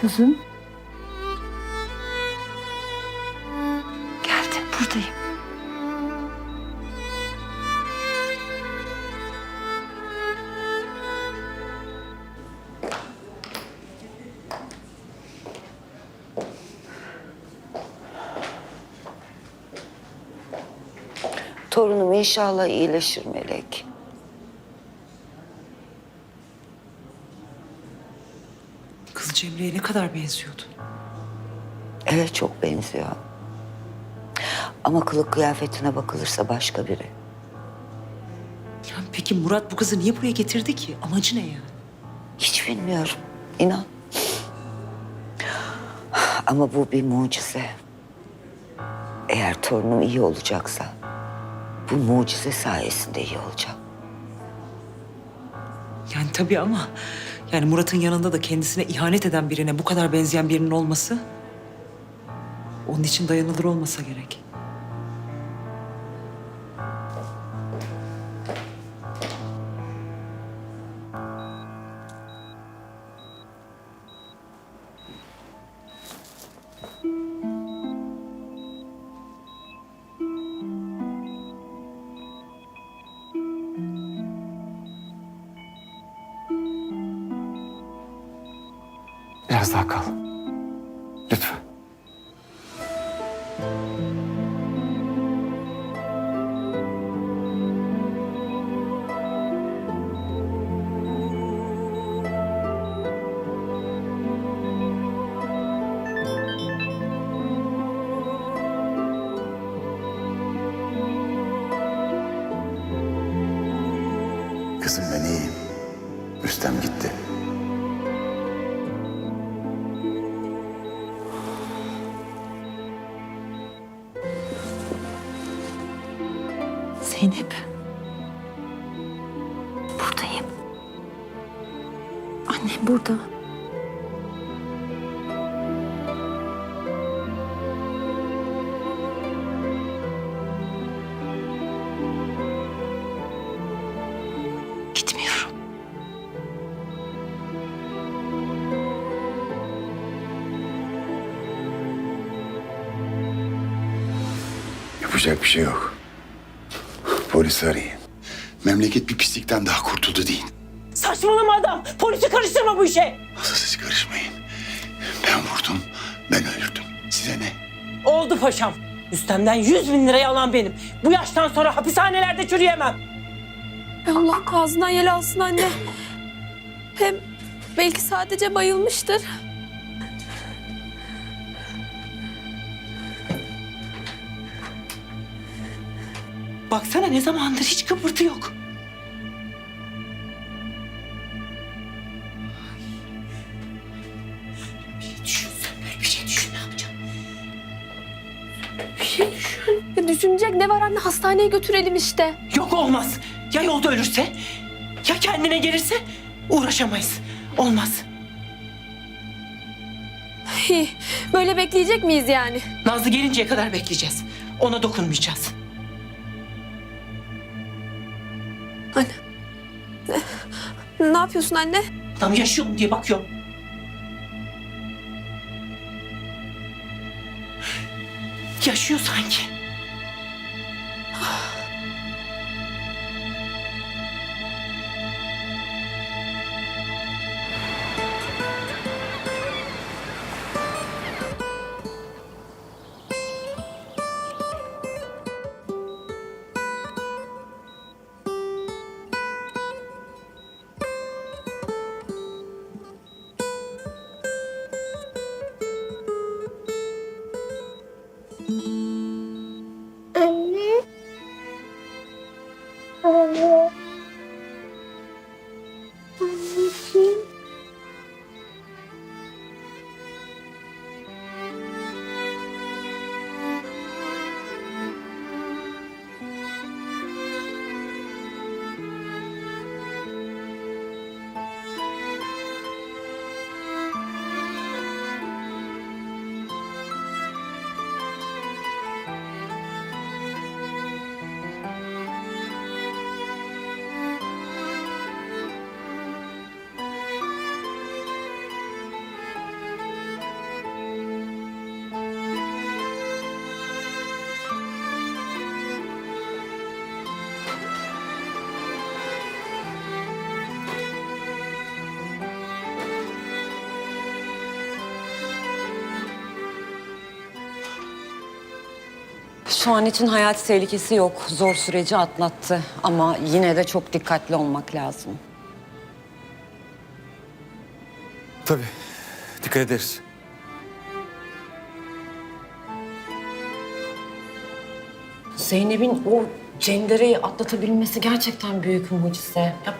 Kızım. Geldim buradayım. Torunum inşallah iyileşir Melek. Kız Cemre'ye ne kadar benziyordu. Evet çok benziyor. Ama kılık kıyafetine bakılırsa başka biri. Yani peki Murat bu kızı niye buraya getirdi ki? Amacı ne yani? Hiç bilmiyorum. İnan. Ama bu bir mucize. Eğer torunum iyi olacaksa bu mucize sayesinde iyi olacak. Yani tabii ama yani Murat'ın yanında da kendisine ihanet eden birine bu kadar benzeyen birinin olması onun için dayanılır olmasa gerek. Biraz daha kal. Lütfen. Kızım ben iyiyim. Rüstem gitti. Annem burada. Gitmiyorum. Yapacak bir şey yok. Polisi arayın. Memleket bir pislikten daha kurtuldu deyin. Saçmalama adam. Polisi karıştırma bu işe. Asıl siz karışmayın. Ben vurdum, ben öldürdüm. Size ne? Oldu paşam. Üstemden yüz bin lirayı alan benim. Bu yaştan sonra hapishanelerde çürüyemem. Allah ağzından yel alsın anne. Hem belki sadece bayılmıştır. Baksana ne zamandır hiç kıpırtı yok. Düşünecek ne var anne hastaneye götürelim işte. Yok olmaz. Ya yolda ölürse? Ya kendine gelirse? Uğraşamayız. Olmaz. Hi, Böyle bekleyecek miyiz yani? Nazlı gelinceye kadar bekleyeceğiz. Ona dokunmayacağız. Anne. Ne, ne yapıyorsun anne? Adam yaşıyor mu diye bakıyorum. Yaşıyor sanki. Şu an için hayat tehlikesi yok. Zor süreci atlattı ama yine de çok dikkatli olmak lazım. Tabii. Dikkat ederiz. Zeynep'in o cendereyi atlatabilmesi gerçekten büyük mucize. Ya,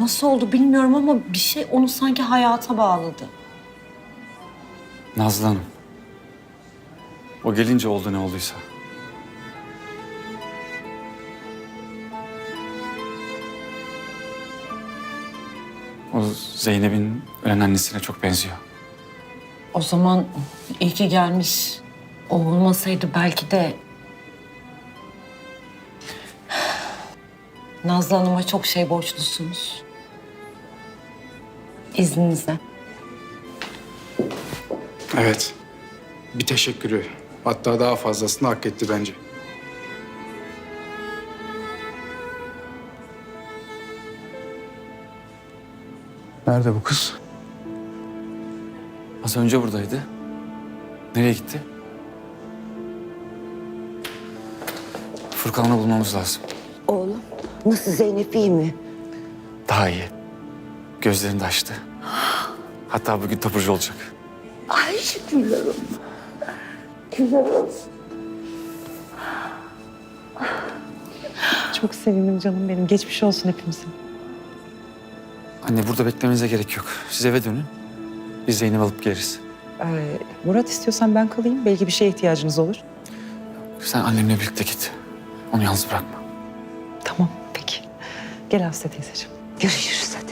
nasıl oldu bilmiyorum ama bir şey onu sanki hayata bağladı. Nazlı Hanım. O gelince oldu ne olduysa. O Zeynep'in ölen annesine çok benziyor. O zaman iyi ki gelmiş. O olmasaydı belki de... Nazlı Hanım'a çok şey borçlusunuz. İzninizle. Evet. Bir teşekkürü. Hatta daha fazlasını hak etti bence. Nerede bu kız? Az önce buradaydı. Nereye gitti? Furkan'ı bulmamız lazım. Oğlum nasıl Zeynep iyi mi? Daha iyi. Gözlerini de açtı. Hatta bugün taburcu olacak. Ay şükürler olsun. Olsun. Çok sevindim canım benim. Geçmiş olsun hepimizin. Anne burada beklemenize gerek yok. Siz eve dönün. Biz Zeynep'i alıp geliriz. Ee, Murat istiyorsan ben kalayım. Belki bir şeye ihtiyacınız olur. Sen annemle birlikte git. Onu yalnız bırakma. Tamam peki. Gel Hafsa teyzeciğim. Görüşürüz hadi.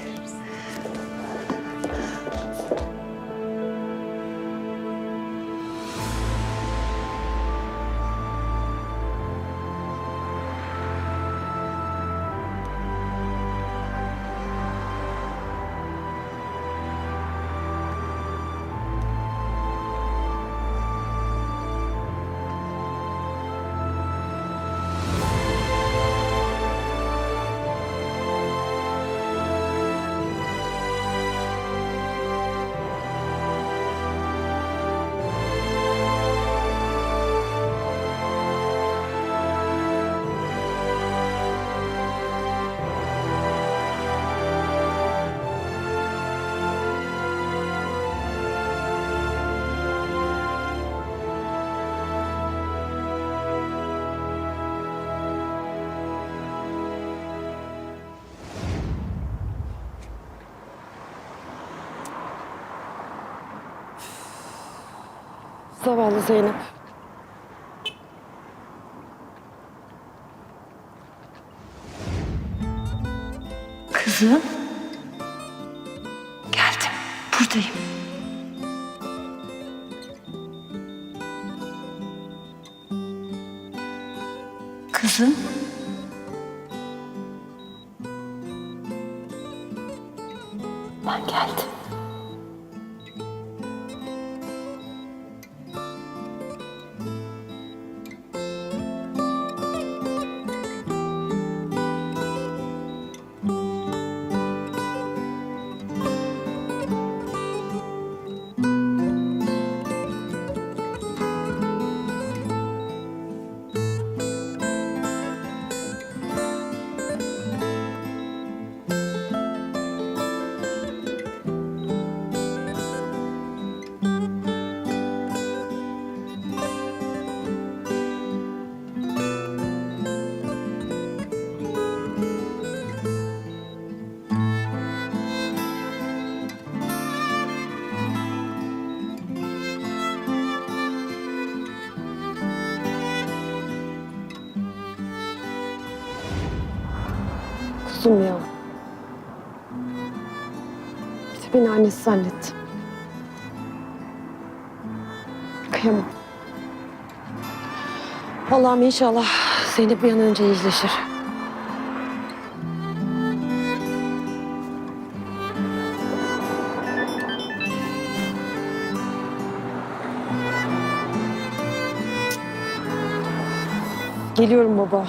Zavallı Zeynep. Kızım. Geldim. Buradayım. Kızım. Ben geldim. Kuzum ya. Bir de beni annesi zannetti. Kıyamam. Allah'ım inşallah Zeynep bir an önce iyileşir. Geliyorum baba.